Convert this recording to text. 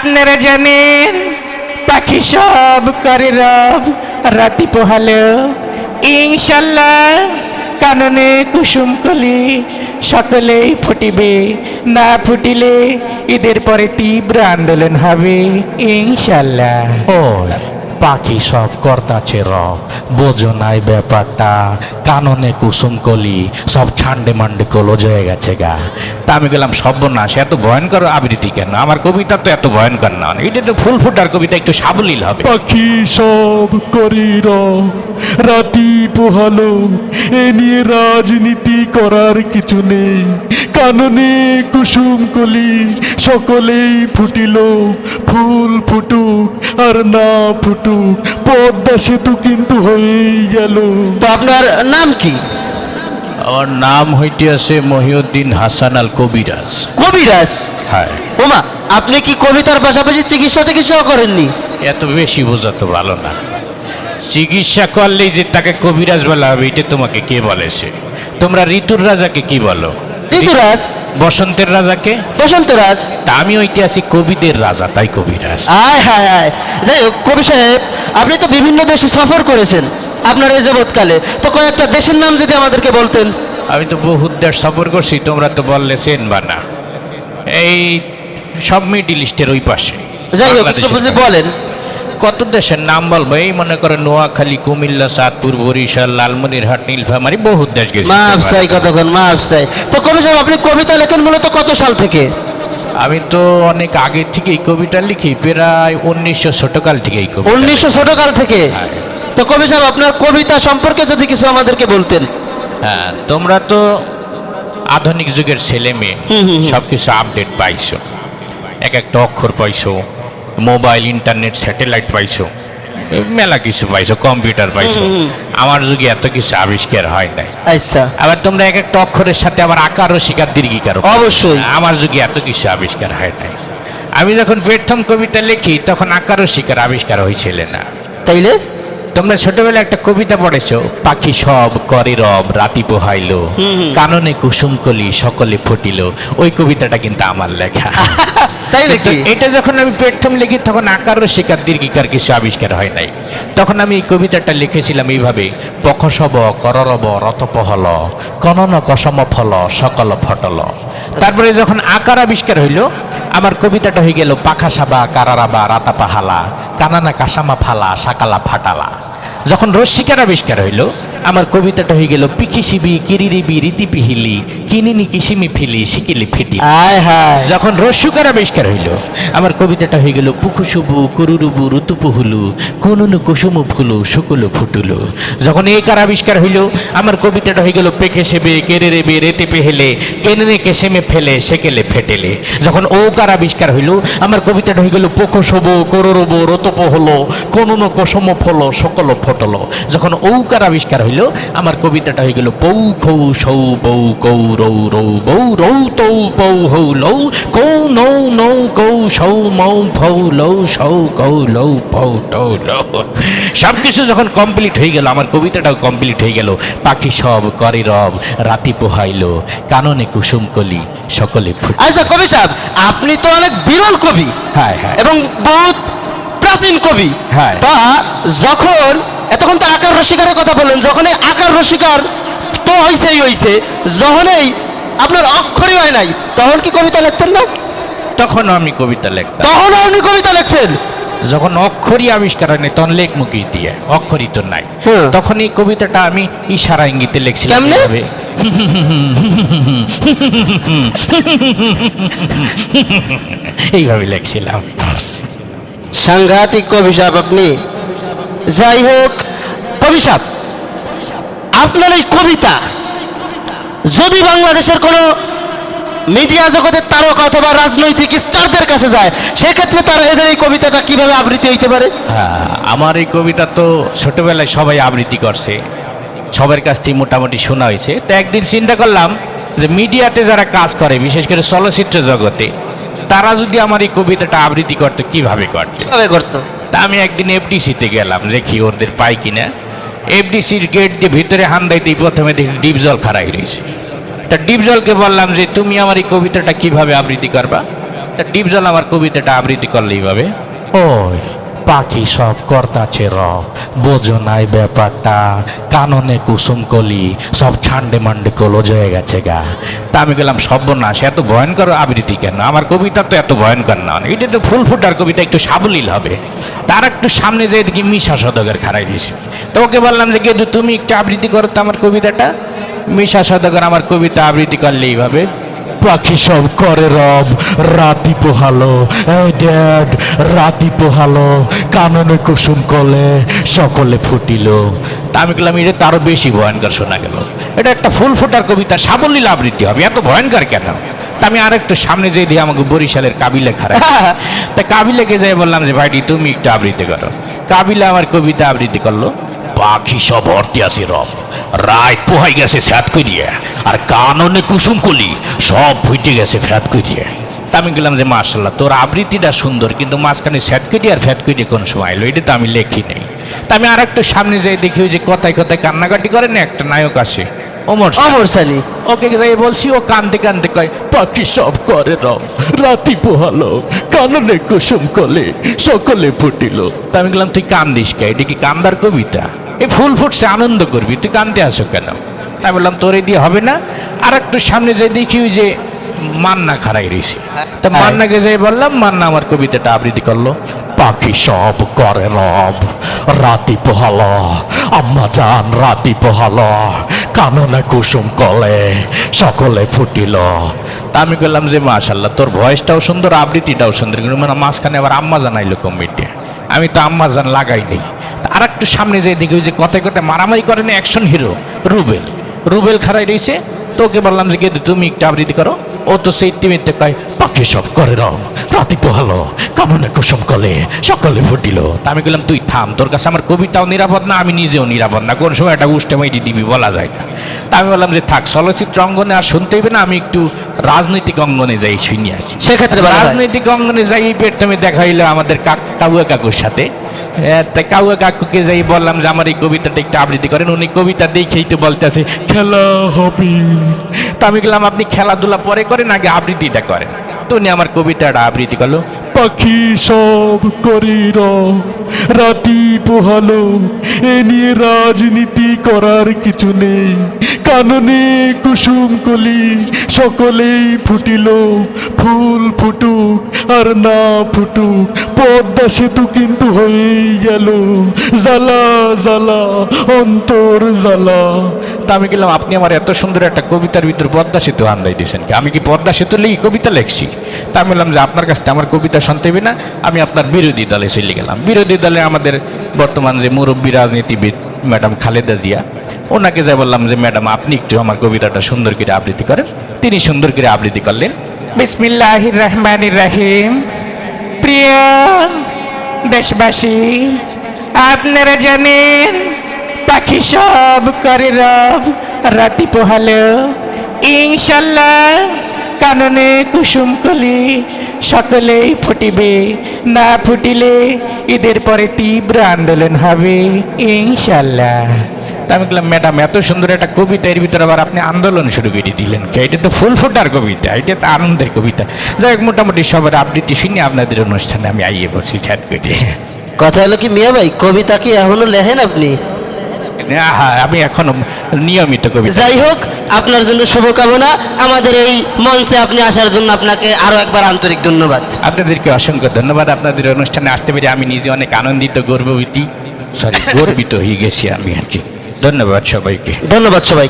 আপনারা জানেন পাখি সব করে রব, রাতি পোহালো। ইনশাল্লাহ কাননে কুসুম কলি সকলেই ফুটিবে। না ফুটিলে ঈদের পরে তীব্র আন্দোলন হবে। ইনশাল্লাহ। পাখি সব কর্তাছে রব। বোঝো নাই ব্যাপারটা। কাননে কুসুম কলি, সব ছান্ডে মান্ডে কলজ হয়ে গেছে গা। তা আমি গেলাম সর্বনাশ, এত ভয়ঙ্কর আবৃত্তি কেন? আমার কবিতা তো এত ভয়ঙ্কর না এটা তো ফুল ফুটার কবিতা, একটু সাবলীল হবে। পাখি সব করির রাতি পোহালো এ নিয়ে রাজনীতি করার কিছু নেই। কাননে কুসুম কলি সকলেই ফুটিল ফুল ফুটুক আর না ফুটুক পদ্মা সেতু কিন্তু হয়েই গেল। তো আপনার নাম কি? আমার নাম হইতে আছে মহিউদ্দিন হাসান আল কবিরাজ। কবিরাজ? হ্যাঁ। ওমা আপনি কি কবিতার পাশাপাশি চিকিৎসা টিকিৎসাও করেননি? এত বেশি বোঝা তো ভালো না। চিকিৎসা করলেই যে তাকে কবিরাজ বলা হবে এটা তোমাকে কে বলেছে তোমরা ঋতুর রাজাকে কি বলো? ঋতুরাজ বসন্তের রাজাকে? বসন্তরাজ তা আমি ঐতিহাসিক কবিদের রাজা তাই কবিরাজ। আয় হায় হায়। যাই হোক কবি সাহেব আপনি তো বিভিন্ন দেশে সফর করেছেন আপনার এই যাবৎকালে তো কয়েকটা দেশের নাম যদি আমাদেরকে বলতেন। আমি তো বহু দেশ সফর করছি তোমরা তো বললে সেন বা না। এই সব মিডিল ইস্টের ওই পাশে যাই হোক একটু বাংলাদেশের বুঝে বলেন। কত দেশের নাম বলব? এই মনে করে নোয়াখালী কুমিল্লা সাতপুর বরিশাল লালমনিরহাট নীলফামারি বহু দেশ গেছি। মাফ চাই কতক্ষণ মাফ চাই। তো কবি সাহেব আপনি কবিতা লেখেন মূলত কত সাল থেকে? আমি তো অনেক আগে থেকেই কবিতা লিখি প্রায় উনিশশো ছোটকাল থেকেই লিখি। উনিশশো ছোটকাল থেকে? হ্যাঁ। তো কবি সাহেব আপনার কবিতা সম্পর্কে যদি কিছু আমাদেরকে বলতেন। হ্যাঁ তোমরা তো আধুনিক যুগের ছেলে মেয়ে হুম, হুম, হুম। সব কিছু আপডেট পাইছো। এক একটা অক্ষর পাইছো মোবাইল ইন্টারনেট স্যাটেলাইট পাইছো মেলা কিছু পাইছো কম্পিউটার পাইছো। আমার যুগে এত কিছু আবিষ্কার হয় নাই। আচ্ছা। আবার তোমরা এক একটা অক্ষরের সাথে আবার আকারও শিকার দীর্ঘিকারও অবশ্যই। আমার যুগে এত কিছু আবিষ্কার হয় নাই। আমি যখন প্রথম কবিতা লিখি তখন আকারও শিকার আবিষ্কার হয়েছিল না। তাইলে? তোমরা ছোটবেলায় একটা কবিতা পড়েছো পাখি সব করে রব রাতি পোহাইলো। কাননে কুসুম কলি সকলে ফুটিল। ওই কবিতাটা কিন্তু আমার লেখা। তাই নাকি? এটা যখন আমি প্রথম লিখি তখন আকারও শিকার দীর্ঘিকার কিছু আবিষ্কার হয় নাই। তখন আমি কবিতাটা লিখেছিলাম এইভাবে পখসব কররব রতপহল কনন কসম ফল সকল ফটল। তারপরে যখন আকার আবিষ্কার হইল আমার কবিতাটা হয়ে গেল পাখা সাবা কারারাবা রাতা পাহালা কানানা কাসামা ফালা সাকালা ফাটালা। যখন রশ্মিকার আবিষ্কার হইল আমার কবিতাটা হয়ে গেল পিকিসিবি কিরিরিবি রীতি পিহিলি কিনিনি কিসিমি ফিলি সিকিলি ফিটি। আয় হায়। যখন রস্যকার আবিষ্কার হইল আমার কবিতাটা হয়ে গেল পুকুশুবু কুরুরুবু ঋতুপুহুলু কুনুনু কুসুমু ফুলু শুকুলু ফুটুলু। যখন একার আবিষ্কার হইল আমার কবিতাটা হয়ে গেল পেকে সেবে কেড়ে রেবে রেতে পেহেলে কেনে কেসেমে ফেলে সেকেলে ফেটেলে। যখন ওকার আবিষ্কার হইল আমার কবিতাটা হয়ে গেল পোকসব কররব রতপ হলো কোন কসম ফল সকল ফটল। যখন ঔকার আবিষ্কার হইল আমার কবিতাটা হয়ে গেল পৌ খৌ সৌ বৌ কৌ রৌ রৌ বৌ রৌ তৌ পৌ হৌ লৌ কৌ নৌ নৌ কৌ সৌ মৌ ফৌ লৌ সৌ কৌ লৌ ফৌ টৌ লৌ। সব কিছু যখন কমপ্লিট হয়ে গেল আমার কবিতাটাও কমপ্লিট হয়ে গেল। পাখি সব করে রব রাতি পোহাইল কাননে কুসুম কলি সকলে আচ্ছা কবি সাহেব আপনি তো অনেক বিরল কবি হ্যাঁ হ্যাঁ। এবং বহুত প্রাচীন কবি। হ্যাঁ। তা যখন এতক্ষণ তো আকার রসিকারের কথা বললেন যখন এই আকার রসিকার তো হইছেই হইছে যখনই আপনার অক্ষরই হয় নাই তখন কি কবিতা লিখতেন না? তখন আমি কবিতা লিখতাম। তখন আপনি কবিতা লিখতেন? যখন অক্ষরই আবিষ্কার হয়নি তখন লেখ মুখি দিয়ে অক্ষরই তো নাই। হ্যাঁ। তখন এই কবিতাটা আমি ইশারা ইঙ্গিতে লিখছিলাম কেমনে? এইভাবে লিখছিলাম। সাংঘাতিক কবি সাহেব আপনি। যাই হোক সাহেব আপনার এই কবিতা যদি বাংলাদেশের কোনো মিডিয়া জগতের তারকা অথবা রাজনৈতিক স্টারদের কাছে যায় সেক্ষেত্রে তারা এদের এই কবিতাটা কীভাবে আবৃত্তি হইতে পারে? হ্যাঁ, আমার এই কবিতা তো ছোটবেলায় সবাই আবৃত্তি করছে সবার কাছ থেকে মোটামুটি শোনা হয়েছে। তো একদিন চিন্তা করলাম যে মিডিয়াতে যারা কাজ করে বিশেষ করে চলচ্চিত্র জগতে তারা যদি আমার এই কবিতাটা আবৃত্তি করতো কীভাবে করতো? কীভাবে করতো? তা আমি একদিন এফডিসিতে গেলাম দেখি ওদের পাই কিনা। এফডিসির গেট দিয়ে ভিতরে হান দিতেই প্রথমে দেখি ডিপ জল খারাই রয়েছে। তা ডিপ জলকে বললাম যে, তুমি আমার এই কবিতাটা কীভাবে আবৃত্তি করবা? তা ডিপ জল আমার কবিতাটা আবৃত্তি করলেই এইভাবে ওই। পাখি সব কর্তাছে র বোঝো নাই ব্যাপারটা, কাননে কুসুম কলি, সব ছান্ডে মান্ডে কলজ হয়ে গেছে গা। তা আমি গেলাম সর্বনাশ, এত ভয়ঙ্কর আবৃত্তি কেন? আমার কবিতা তো এত ভয়ঙ্কর না। এটা তো ফুল ফুটার কবিতা, একটু সাবলীল হবে। তার একটু সামনে যেয়ে দেখি মিশা সদকের খারাই দিয়েছে। তো ওকে বললাম যে গেদু তুমি একটু আবৃত্তি করো তো আমার কবিতাটা? মিশা সদকের আমার কবিতা আবৃত্তি করলে এইভাবে পাখি সব করে রব, রাতি পোহালো। ড্যাড রাতি পোহালো। কাননে কুসুম কলে সকলে ফুটিল। আমি বললাম এটা তো আরও বেশি ভয়ঙ্কর শোনা গেল। এটা একটা ফুল ফোটার কবিতা সাবলীল আবৃত্তি হবে। এত ভয়ঙ্কর কেন? তা আমি আর একটু সামনে যেয়ে দিয়ে আমাকে বরিশালের কাবিলে খারাপ তা কাবিলেকে যাই বললাম যে ভাইটি তুমি একটু আবৃত্তি করো। কাবিলা আমার কবিতা আবৃত্তি করল। পাখি সব অর্থে আছে রব। রায় পোহাই গেছে ফ্যাত করিয়ে আর কাননে কুসুম কলি সব ফুটে গেছে ফ্যাত করিয়ে তা আমি গেলাম যে মার্শাল্লাহ তোর আবৃত্তিটা সুন্দর কিন্তু মাঝখানে স্যাট কেটে আর ফ্যাট কেটে কোন সময় এলো এটা তো আমি লেখি নেই। তা আমি আর একটু সামনে যাই দেখি ওই যে কথায় কথায় কান্নাকাটি করে না একটা নায়ক আছে ওমর অমর সানি। ওকে যাই বলছি ও কানতে কানতে কয় পাখি সব করে রব রাতি পোহালো কাননে কুসুম কলে সকলে ফুটিল। তা আমি গেলাম তুই কান্দিস কে? এটা কি কান্দার কবিতা? এই ফুল ফুটছে আনন্দ করবি তুই কানতে আসো কেন? আমি বললাম তোর এই দিয়ে হবে না। আর একটু সামনে যাই দেখি যে মান্না খারাই রয়েছে তা মান্নাকে যাই বললাম মান্না আমার কবিতাটা আবৃত্তি করল পাখি সব করে রব রাতি পোহালো আম্মা জান রাতি পোহালো কাননে কুসুম কলে সকলে ফুটিল। তা আমি বললাম যে মাশাল্লাহ তোর ভয়েসটাও সুন্দর আবৃত্তিটাও সুন্দর কিন্তু মানে মাঝখানে আবার আম্মা জানাইলো কমিটি। আমি তো আম্মা জান লাগাই নেই। আর একটু সামনে যেয়ে দেখি ওই যে কথায় কথায় মারামারি করে না অ্যাকশন হিরো রুবেল। রুবেল খারাই রয়েছে তোকে বললাম যে তুমি একটু আবৃত্তি করো। ও তো সেই টিমিতে কয় পাখি সব করে রব রাতি পোহালো কাননে কুসুম কলে সকলে ফুটিল। আমি বললাম তুই থাম তোর কাছে আমার কবিতাও নিরাপদ না আমি নিজেও নিরাপদ না কোন সময় একটা উষ্ঠে মাইটি দিবি বলা যায় না। তা আমি বললাম যে থাক চলচ্চিত্র অঙ্গনে আর শুনতে হবে না আমি একটু রাজনৈতিক অঙ্গনে যাই শুনি আসি সেক্ষেত্রে রাজনৈতিক অঙ্গনে যাই পেট্টামে দেখা হইল আমাদের কাক- কাউয়া কাকুর সাথে। এ, তাই কাউয়া কাকুকে যাই বললাম যে আমার এই কবিতাটা একটু আবৃত্তি করেন। উনি কবিতা দেখেই তো বলতেছে খেলা হবে তা আমি গেলাম আপনি খেলাধুলা পরে করেন আগে আবৃত্তিটা করেন? তো উনি আমার কবিতাটা আবৃত্তি করল, পাখি সব করির, রাতি পোহালো, এ নিয়ে রাজনীতি করার কিছু নেই। কাননে কুসুম কলি, সকলেই ফুটিল, ফুল ফুটুক আর না ফুটুক। পদ্মা সেতু কিন্তু হয়েই গেল। জ্বালা জ্বালা, অন্তর জ্বালা। তা আমি গেলাম, আপনি আমার এত সুন্দর একটা কবিতার ভিতর পদ্মা সেতু আন্দাই দিয়েছেন কি? আমি কি পদ্মা সেতু লিখি, কবিতা লেখছি? তা আমি বললাম যে আপনার কাছ আমার কবিতা শুনতে হবে না, আমি আপনার বিরোধী দলে চলে গেলাম। বিরোধী দলে আমাদের বর্তমান যে মুরব্বী রাজনীতিবিদ ম্যাডাম খালেদা জিয়া, ওনাকে যাই বললাম যে, ম্যাডাম, আপনি একটু আমার কবিতাটা সুন্দর করে আবৃত্তি করেন। তিনি সুন্দর করে আবৃত্তি করলেন। বিসমিল্লাহির রহমানির রহিম। প্রিয় দেশবাসী আপনারা জানেন পাখি সব করে রব রাতি পোহালো। ইনশাল্লাহ কাননে কুসুম কলি, সকলেই ফুটিবে। না ফুটিলে ঈদের পরে তীব্র আন্দোলন হবে ইনশাল্লাহ তা আমি বললাম, ম্যাডাম, এত সুন্দর একটা কবিতা, এর ভিতরে আবার আপনি আন্দোলন শুরু করে দিলেন? এটা তো ফুল ফোটার কবিতা, এটা তো আনন্দের কবিতা। যাই হোক, মোটামুটি সবার আবৃত্তি শুনে, আপনাদের অনুষ্ঠানে আমি আইয়ে বসি ছাদ করে কথা হলো কি মিয়া ভাই, কবিতা কি এখনও লেখেন আপনি? আমি এখনও নিয়মিত কবি যাই হোক আপনার জন্য শুভকামনা। আমাদের এই মঞ্চে আপনি আসার জন্য আপনাকে আরও একবার আন্তরিক ধন্যবাদ। আপনাদেরকে অসংখ্য ধন্যবাদ। আপনাদের অনুষ্ঠানে আসতে পেরে আমি নিজে অনেক আনন্দিত গর্ববতী সরি গর্বিত হয়ে গেছি আমি আর কি। ধন্যবাদ সবাইকে। ধন্যবাদ সবাইকে।